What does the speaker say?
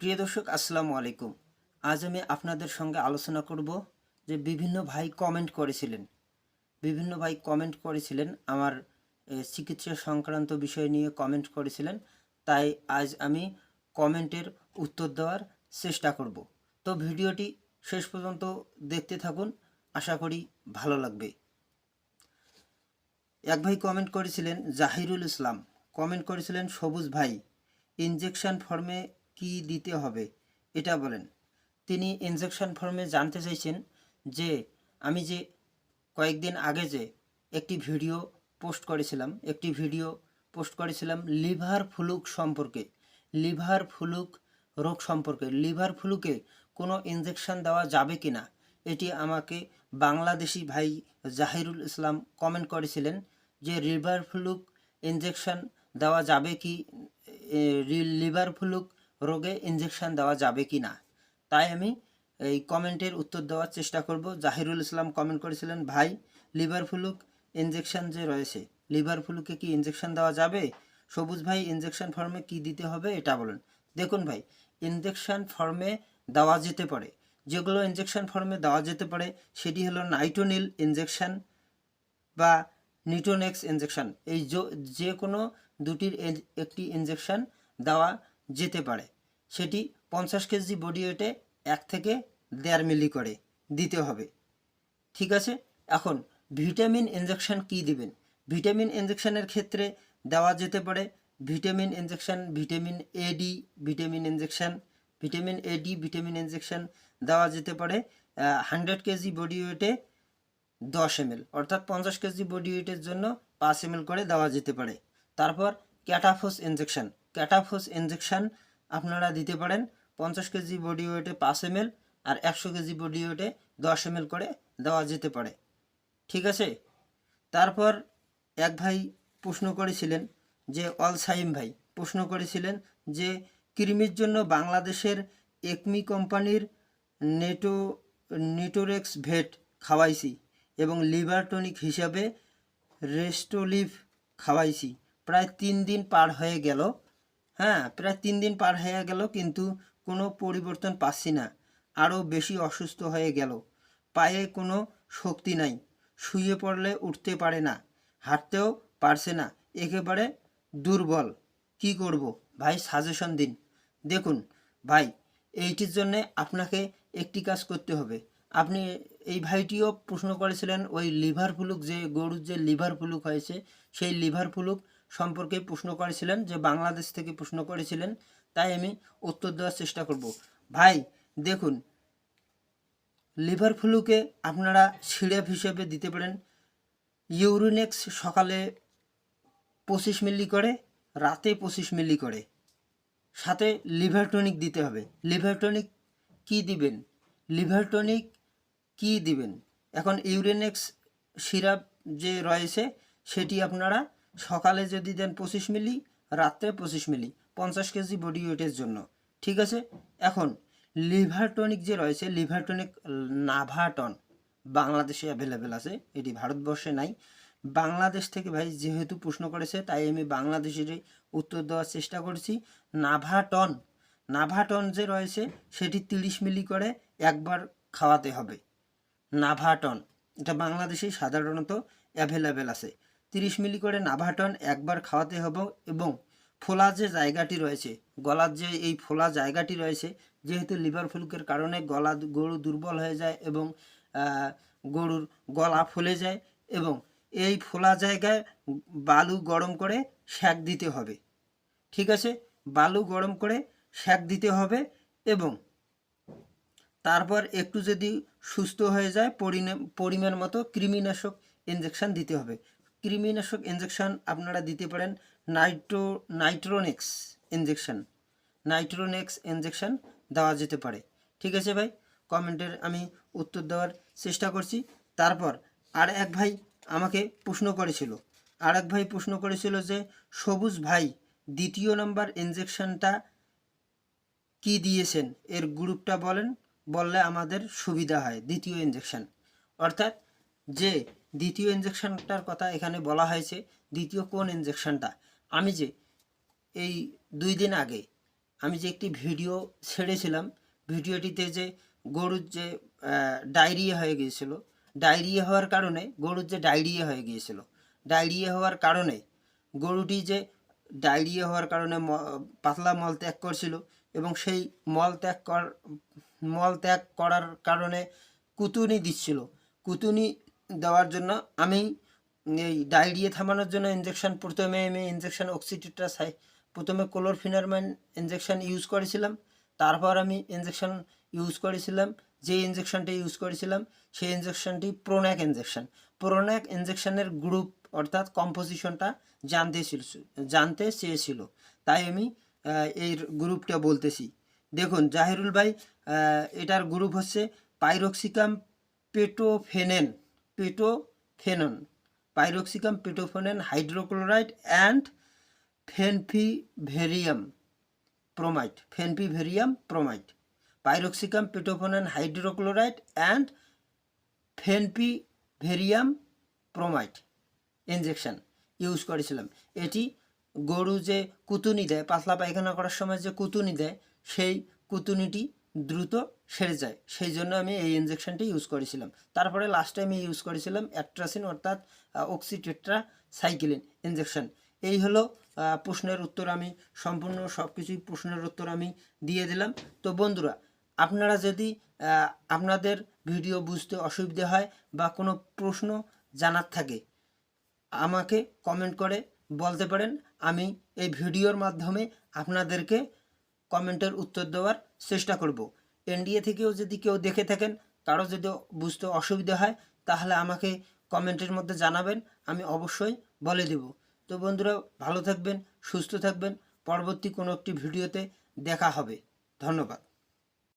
প্রিয় দর্শক, আসসালামু আলাইকুম। আজ আমি আপনাদের সঙ্গে আলোচনা করব যে বিভিন্ন ভাই কমেন্ট করেছিলেন। বিভিন্ন ভাই কমেন্ট করেছিলেন, আমার চিকিৎসা সংক্রান্ত বিষয় নিয়ে কমেন্ট করেছিলেন। তাই আজ আমি কমেন্টের উত্তর দেওয়ার চেষ্টা করব। তো ভিডিওটি শেষ পর্যন্ত দেখতে থাকুন, আশা করি ভালো লাগবে। এক ভাই কমেন্ট করেছিলেন, জাহিরুল ইসলাম। কমেন্ট করেছিলেন, সবুজ ভাই ইনজেকশন ফর্মে কি দিতে হবে, এটা বলেন। তিনি ইনজেকশন ফর্মে জানতে চাইছেন যে, আমি যে কয়েকদিন আগে যে একটি ভিডিও পোস্ট করেছিলাম, একটি ভিডিও পোস্ট করেছিলাম লিভার ফ্লুক সম্পর্কে, লিভার ফ্লুক রোগ সম্পর্কে। লিভার ফ্লুকে কোনো ইনজেকশন দেওয়া যাবে কি না, এটি আমাকে বাংলাদেশি ভাই জাহিরুল ইসলাম কমেন্ট করেছিলেন যে, লিভার ফ্লুক ইনজেকশন দেওয়া যাবে কি লিভার ফ্লুক রোগে ইনজেকশন দেওয়া যাবে কি না তাই আমি এই কমেন্টের উত্তর দেওয়ার চেষ্টা করব। জাহিরুল ইসলাম কমেন্ট করেছিলেন, ভাই লিভার ফ্লুক ইনজেকশন যে রয়েছে লিভার ফ্লুকে কি ইনজেকশন দেওয়া যাবে? সবুজ ভাই ইনজেকশন ফর্মে কি দিতে হবে এটা বলুন। দেখুন ভাই ইনজেকশন ফর্মে দেওয়া যেতে পারে। যেগুলো ইনজেকশন ফর্মে দেওয়া যেতে পারে, সেটি হলো নাইটোনিল ইনজেকশন বা নিউটোনেক্স ইনজেকশন এই যে কোনো দুটির একটি ইনজেকশন দেওয়া যেতে পারে। সেটি পঞ্চাশ কেজি বডি ওয়েটে এক থেকে দেড় মিলি করে দিতে হবে। ঠিক আছে? এখন ভিটামিন ইনজেকশন কি দিবেন? ভিটামিন ইনজেকশনের ক্ষেত্রে দেওয়া যেতে পারে vitamin injection, vitamin AD vitamin injection, vitamin AD vitamin injection দেওয়া যেতে পারে হান্ড্রেড কেজি বডি ওয়েটে দশ এম অর্থাৎ পঞ্চাশ কেজি বডি ওয়েটের জন্য পাঁচ এম করে দেওয়া যেতে পারে। তারপর ক্যাটাফোস ইনজেকশন ক্যাটাফোস ইনজেকশন আপনারা দিতে পারেন। পঞ্চাশ কেজি বডি ওয়েটে পাঁচ এম আর একশো কেজি বডি ওয়েটে দশ এম করে দেওয়া যেতে পারে। ঠিক আছে? তারপর এক ভাই প্রশ্ন করেছিলেন যে অল সাইম ভাই, প্রশ্ন করেছিলেন যে, কৃমির জন্য বাংলাদেশের একমি কোম্পানির নেটো, নেটোরেক্স ভেট খাওয়াইছি এবং লিভার টনিক হিসাবে রেস্টোলিভ খাওয়াইছি। প্রায় তিন দিন পার হয়ে গেল। হ্যাঁ প্রায় তিন দিন পার হয়ে গেল কিন্তু কোনো পরিবর্তন পাচ্ছি না। আরও বেশি অসুস্থ হয়ে গেল। পায়ে কোনো শক্তি নাই। শুয়ে পড়লে উঠতে পারে না। হাঁটতেও পারছে না। একেবারে দুর্বল। কি করব? ভাই সাজেশন দিন। দেখুন, ভাই, এইটির জন্যে আপনাকে একটি কাজ করতে হবে। আপনি এই ভাইটিও প্রশ্ন করেছিলেন, ওই লিভার ফুলুক যে গরুর যে লিভার ফুলুক হয়েছে, সেই লিভার ফুলুক সম্পর্কে প্রশ্ন করেছিলেন, যে বাংলাদেশ থেকে প্রশ্ন করেছিলেন, তাই আমি উত্তর দেওয়ার চেষ্টা করব। ভাই, দেখুন লিভার ফ্লুকে আপনারা সিরাপ হিসেবে দিতে পারেন। ইউরিনেক্স সকালে পঁচিশ মিলি করে, রাতে পঁচিশ মিলি করে। সাথে লিভার টনিক দিতে হবে। লিভার টনিক কী দিবেন? লিভার টনিক কী দিবেন? এখন ইউরিনেক্স সিরাপ যে রয়েছে, সেটি আপনারা সকালে যদি দেন পঁচিশ মিলি, রাত্রে পঁচিশ মিলি, পঞ্চাশ কেজি বডি ওয়েটের জন্য। ঠিক আছে? এখন লিভার টনিক যে রয়েছে লিভার টনিক নাভাটন বাংলাদেশে অ্যাভেলেবেল আছে, এটি ভারতবর্ষে নাই। বাংলাদেশ থেকে ভাই যেহেতু প্রশ্ন করেছে, তাই আমি বাংলাদেশেরই উত্তর দেওয়ার চেষ্টা করছি। নাভাটন নাভাটন যে রয়েছে, সেটি তিরিশ মিলি করে একবার খাওয়াতে হবে। নাভাটন, এটা বাংলাদেশেই সাধারণত অ্যাভেলেবেল আছে। তিরিশ মিলি করে নাভাটন একবার খাওয়াতে হবে এবং ফোলা যে জায়গাটি রয়েছে, গলার যে এই ফোলা জায়গাটি রয়েছে, যেহেতু লিভার ফ্লুকের কারণে গলা গরু দুর্বল হয়ে যায় এবং গরুর গলা ফুলে যায় এবং এই ফোলা জায়গায় বালু গরম করে শ্যাক দিতে হবে। ঠিক আছে? বালু গরম করে শ্যাক দিতে হবে এবং তারপর একটু যদি সুস্থ হয়ে যায় পরিমাণ মতো কৃমিনাশক ইঞ্জেকশন দিতে হবে। কৃমিনাশক ইঞ্জেকশন আপনারা দিতে পারেন। Nitro, Nitronex injection Nitronex injection দেওয়া যেতে পারে। ঠিক আছে ভাই? কমেন্টের আমি উত্তর দেওয়ার চেষ্টা করছি। তারপর আর এক ভাই আমাকে প্রশ্ন করেছিল। আর এক ভাই প্রশ্ন করেছিল যে, সবুজ ভাই, দ্বিতীয় নম্বর ইঞ্জেকশনটা কি দিয়েছেন? এর গ্রুপটা বলেন। বললে আমাদের সুবিধা হয় দ্বিতীয় ইঞ্জেকশন অর্থাৎ যে দ্বিতীয় ইঞ্জেকশনটার কথা এখানে বলা হয়েছে। দ্বিতীয় কোন ইঞ্জেকশনটা আমি যে এই দুই দিন আগে আমি যে একটি ভিডিও ছেড়েছিলাম, ভিডিওটিতে যে গরুর যে ডায়রিয়া হয়ে গিয়েছিল ডায়রিয়া হওয়ার কারণে গরুর যে ডায়রিয়া হয়ে গিয়েছিল ডায়রিয়া হওয়ার কারণে গরুটি যে ডায়রিয়া হওয়ার কারণে পাতলা মল ত্যাগ করছিল এবং সেই মল ত্যাগ কর, মল ত্যাগ করার কারণে কুতুনি দিচ্ছিল। কুতুনি দেওয়ার জন্য আমি এই ডায়রিয়া থামানোর জন্য ইঞ্জেকশন প্রথমে আমি ইঞ্জেকশন অক্সিটিটা সাই প্রথমে ক্লোরফিনারম্যান ইঞ্জেকশন ইউজ করেছিলাম, তারপর আমি ইঞ্জেকশন ইউজ করেছিলাম, যে ইঞ্জেকশনটি ইউজ করেছিলাম, সেই ইঞ্জেকশনটি প্রোন্যাক ইঞ্জেকশন প্রোন্যাক ইঞ্জেকশনের গ্রুপ অর্থাৎ কম্পোজিশনটা জানতে জানতে চেয়েছিল। তাই আমি এই গ্রুপটা বলতেছি। দেখুন, জাহিরুল ভাই এটার গ্রুপ হচ্ছে piroxicam pitofenone pitofenone piroxicam, pitofenone, hydrochloride and fenpiverinium bromide fenpiverinium bromide, piroxicam, pitofenone, hydrochloride and fenpiverinium bromide injection use করেছিলাম। এটি গরু যে কুতুনি দেয়, পাতলা পায়খানা করার সময় যে কুতুনি দেয়, সেই কুতুনিটি দ্রুত সেরে যায়। সেই জন্য আমি এই ইঞ্জেকশনটি ইউজ করেছিলাম। তারপরে লাস্ট টাইম ইউজ করেছিলাম অ্যাট্রাসিন অর্থাৎ অক্সিটেট্রা সাইক্লিন ইঞ্জেকশন এই হলো প্রশ্নের উত্তর আমি, সম্পূর্ণ সব কিছুই প্রশ্নের উত্তর আমি দিয়ে দিলাম। তো বন্ধুরা, আপনারা যদি আপনাদের ভিডিও বুঝতে অসুবিধে হয় বা কোনো প্রশ্ন জানার থাকে, আমাকে কমেন্ট করে বলতে পারেন। আমি এই ভিডিওর মাধ্যমে আপনাদেরকে কমেন্টের উত্তর দেওয়ার চেষ্টা করব। এনডিএ থেকেও যদি কেউ দেখে থাকেন কারও যদি বুঝতে অসুবিধা হয়, তাহলে আমাকে কমেন্টের মধ্যে জানাবেন, আমি অবশ্যই বলে দেব। তো বন্ধুরা, ভালো থাকবেন, সুস্থ থাকবেন, পরবর্তী কোনো একটি ভিডিওতে দেখা হবে। ধন্যবাদ।